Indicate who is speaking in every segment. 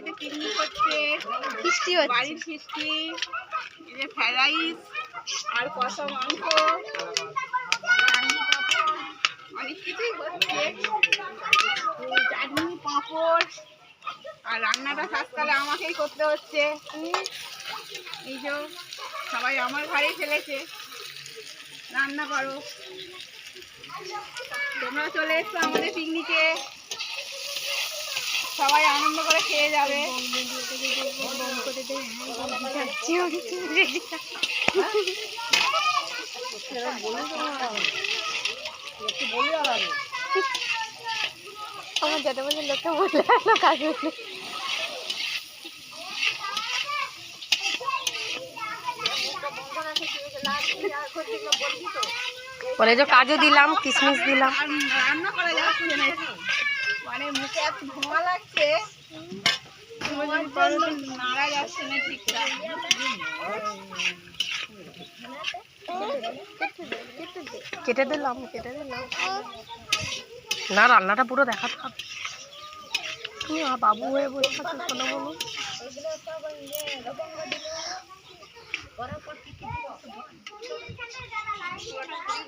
Speaker 1: বাড়িতে পিকনিক হচ্ছে।
Speaker 2: বৃষ্টি হচ্ছে।
Speaker 1: বাড়ির ফিস্টি এই যে ফ্রাইড রাইস আর কষা মাংস। অনেক কিছুই হচ্ছে। চাটনি পাঁপড় আর রান্নাটা আজকালে আমাকেই করতে হচ্ছে। এই যে সবাই আমার ঘরেই ফেলেছে। রান্না করো। তোমরা চলে এসছো আমাদের পিকনিকে সবাই আনন্দ করে খেয়ে যাবে।
Speaker 2: আমার যত বছর লোককে বলে আসলো কাজ বলে যে কাজও দিলাম কিশমিশ দিলাম।
Speaker 1: রান্না করা না মানে মুখে এত ধোঁয়া লাগছে। নাড়া যাচ্ছে না ঠিকঠাক।
Speaker 2: কেটে দিলাম কেটে দিলাম না রান্নাটা পুরো দেখাতে হবে। তুমি বাবু হয়ে বসে থাকো শোনো বলো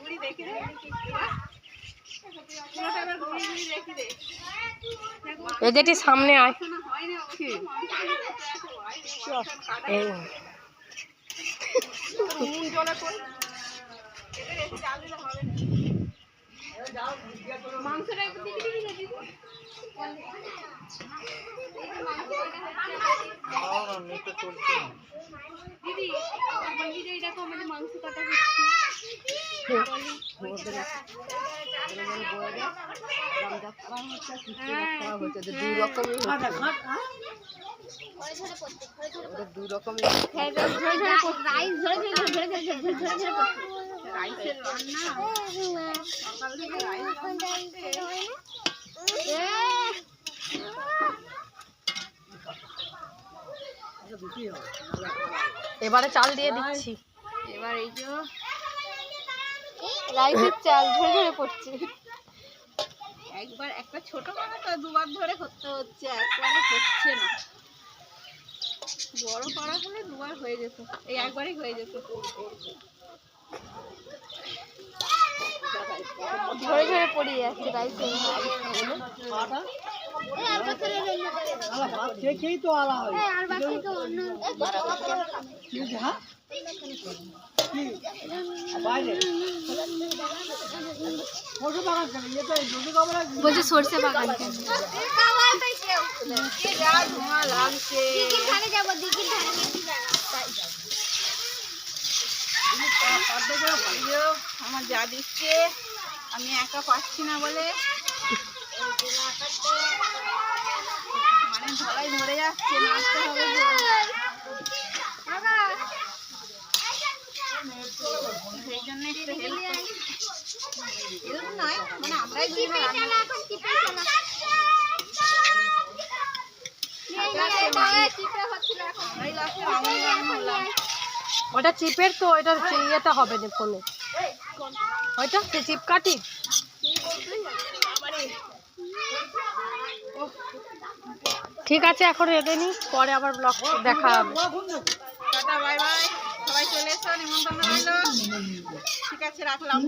Speaker 1: ঘুরি দেখি রে পুরোটা এবার ঘুরি ঘুরি দেখি রে
Speaker 2: এই যেটি সামনে আয়
Speaker 1: না হয় না অবশ্য
Speaker 2: এই
Speaker 1: নুন জলে করে এটা বেশি জাল দিলে হবে না মাংসটা একটু দিকে দিকে দিদি দিদি বলবি যে এরকম আমাদের মাংস কাটা হচ্ছে। হ্যাঁ
Speaker 2: দুই রকমই দুই রকমই
Speaker 1: রাইসের রান্না সকাল থেকে রাইস
Speaker 2: এবারে চাল দিয়ে দিচ্ছি।
Speaker 1: এবার এই যে
Speaker 2: রাইসের চাল ঝরে ঝরে পড়ছে।
Speaker 1: একবার একটা ছোট তো দুবার ধরে করতে হচ্ছে একবারে হচ্ছে না। বড় করা হলে দুবার হয়ে যেত এই একবারই হয়ে যেত।
Speaker 2: ঝরে ঝরে পড়ে যাচ্ছে রাইসের বলছি সর্ষে বাগান
Speaker 1: যা। লাগছে এই যে আমার যা দিচ্ছে, আমি একা পাচ্ছি না বলে। মানে ধলাই মরে যাচ্ছে, নাচতে হবে যে। সেই জন্য একটু হেল্প হেল্প নয় মানে আমরাই রান্না করলাম
Speaker 2: ওটা চিপের তো এটা ইয়েটা হবে না ফোনে। ওইটা সে চিপ কাটি ঠিক আছে এখন রেখে নি পরে আবার ব্লগ দেখা হবে।
Speaker 1: টাটা বাই বাই। সবাই চলে এসো নিমন্ত্রণ রইল। ঠিক আছে রাখলাম।